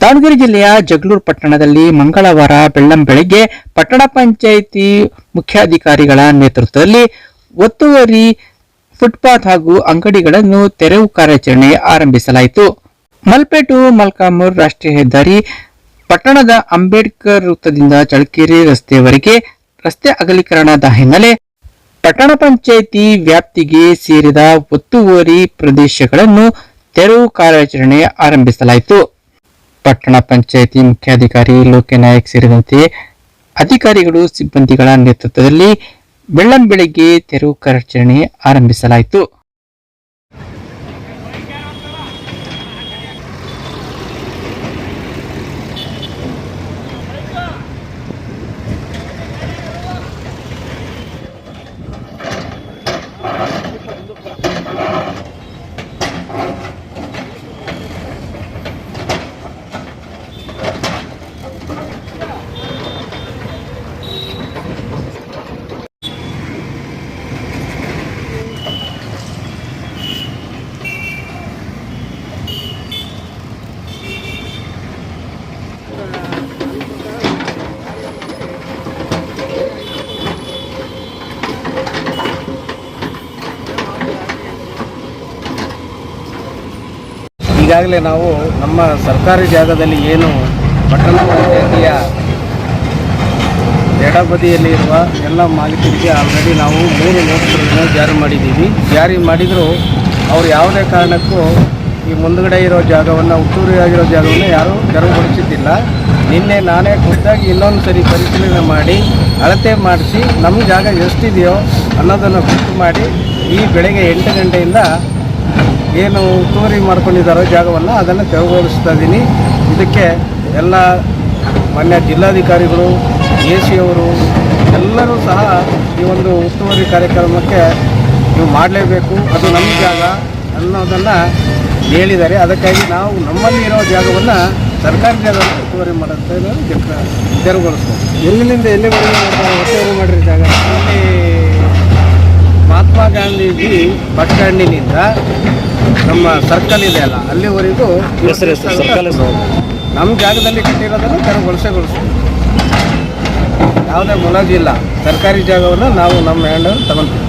ದಾವಣಗೆರೆ ಜಿಲ್ಲೆಯ ಜಗಳೂರು ಪಟ್ಟಣದಲ್ಲಿ ಮಂಗಳವಾರ ಬೆಳ್ಳಂ ಬೆಳಗ್ಗೆ ಪಟ್ಟಣ ಪಂಚಾಯಿತಿ ಮುಖ್ಯಾಧಿಕಾರಿಗಳ ನೇತೃತ್ವದಲ್ಲಿ ಒತ್ತುವರಿ ಫುಟ್ಪಾತ್ ಹಾಗೂ ಅಂಗಡಿಗಳನ್ನು ತೆರವು ಕಾರ್ಯಾಚರಣೆ ಆರಂಭಿಸಲಾಯಿತು. ಮಲ್ಪೇಟು, ಮಲ್ಕಾಮೂರ್ ರಾಷ್ಟ್ರೀಯ ಹೆದ್ದಾರಿ, ಪಟ್ಟಣದ ಅಂಬೇಡ್ಕರ್ ವೃತ್ತದಿಂದ ಚಳಕೆರೆ ರಸ್ತೆಯವರೆಗೆ ರಸ್ತೆ ಅಗಲೀಕರಣದ ಹಿನ್ನೆಲೆ ಪಟ್ಟಣ ಪಂಚಾಯಿತಿ ವ್ಯಾಪ್ತಿಗೆ ಸೇರಿದ ಒತ್ತುವರಿ ಪ್ರದೇಶಗಳನ್ನು ತೆರವು ಕಾರ್ಯಾಚರಣೆ ಆರಂಭಿಸಲಾಯಿತು. ಪಟ್ಟಣ ಪಂಚಾಯಿತಿ ಮುಖ್ಯಾಧಿಕಾರಿ ಲೋಕನಾಯಕ್ ಸೇರಿದಂತೆ ಅಧಿಕಾರಿಗಳು ಸಿಬ್ಬಂದಿಗಳ ನೇತೃತ್ವದಲ್ಲಿ ಬೆಳ್ಳಂಬೆಳಗ್ಗೆ ತೆರವು ಕಾರ್ಯಾಚರಣೆ ಆರಂಭಿಸಲಾಯಿತು. ಈಗಾಗಲೇ ನಾವು ನಮ್ಮ ಸರ್ಕಾರಿ ಜಾಗದಲ್ಲಿ ಏನು ಪಟ್ಟಣ ಪಂಚಾಯತಿಯ ಎಡಬದಿಯಲ್ಲಿ ಇರುವ ಎಲ್ಲ ಮಾಲೀಕರಿಗೆ ಆಲ್ರೆಡಿ ನಾವು ಮೂರು ನೋಟಿಸ್ಗಳನ್ನು ಜಾರಿ ಮಾಡಿದ್ದೀವಿ. ಜಾರಿ ಮಾಡಿದರೂ ಅವರು ಯಾವುದೇ ಕಾರಣಕ್ಕೂ ಈ ಮುಂದುಗಡೆ ಇರೋ ಜಾಗವನ್ನು, ಹುಟ್ಟೂರಿಯಾಗಿರೋ ಜಾಗವನ್ನು ಯಾರೂ ತೆರವುಗೊಳಿಸಿದ್ದಿಲ್ಲ. ನಿನ್ನೆ ನಾನೇ ಖುದ್ದಾಗಿ ಇನ್ನೊಂದು ಸರಿ ಪರಿಶೀಲನೆ ಮಾಡಿ, ಅಳತೆ ಮಾಡಿಸಿ ನಮ್ಮ ಜಾಗ ಎಷ್ಟಿದೆಯೋ ಅನ್ನೋದನ್ನು ಗೊತ್ತು ಮಾಡಿ ಈ ಬೆಳಗ್ಗೆ ಎಂಟು ಗಂಟೆಯಿಂದ ಏನು ಉತ್ತುವರಿ ಮಾಡ್ಕೊಂಡಿದ್ದಾರೋ ಜಾಗವನ್ನು ಅದನ್ನು ತೆರವುಗೊಳಿಸ್ತಾ ಇದ್ದೀನಿ. ಇದಕ್ಕೆ ಎಲ್ಲ ಮಾನ್ಯ ಜಿಲ್ಲಾಧಿಕಾರಿಗಳು ಎ ಸಿ ಅವರು ಎಲ್ಲರೂ ಸಹ ಈ ಒಂದು ಉಸ್ತುವಾರಿ ಕಾರ್ಯಕ್ರಮಕ್ಕೆ ನೀವು ಮಾಡಲೇಬೇಕು. ಅದು ನಮ್ಮ ಜಾಗ ಅನ್ನೋದನ್ನು ಹೇಳಿದ್ದಾರೆ. ಅದಕ್ಕಾಗಿ ನಾವು ನಮ್ಮಲ್ಲಿ ಇರೋ ಜಾಗವನ್ನು ಸರ್ಕಾರಿ ಜಾಗವನ್ನು ಉಸ್ತುವಾರಿ ಮಾಡುತ್ತೆ ತೆರವುಗೊಳಿಸ್ತೇವೆ ಎಲ್ಲಿಂದ ಎಲ್ಲಿವರೆಗೂ ಒತ್ತುವರಿ ಮಾಡಿರಿ ಜಾಗ? ಅಲ್ಲಿ ಮಹಾತ್ಮ ಗಾಂಧೀಜಿ ಬಟ್ಟಣ್ಣಿನಿಂದ ಸ್ಟ್ಯಾಂಡಿನಿಂದ ನಮ್ಮ ಸರ್ಕಲ್ ಇದೆ ಅಲ್ಲ ಅಲ್ಲಿವರೆಗೂ ನಮ್ಮ ಜಾಗದಲ್ಲಿ ಕಟ್ಟಿರೋದನ್ನು ತೆರವುಗೊಳಿಸಗೊಳಿಸ್ತೀವಿ ಯಾವುದೇ ಮುಲಾಜಿಲ್ಲ ಸರ್ಕಾರಿ ಜಾಗವನ್ನು ನಾವು ನಮ್ಮ ಹ್ಯಾಂಡಲ್ಲಿ ತಗೊಳ್ತೀವಿ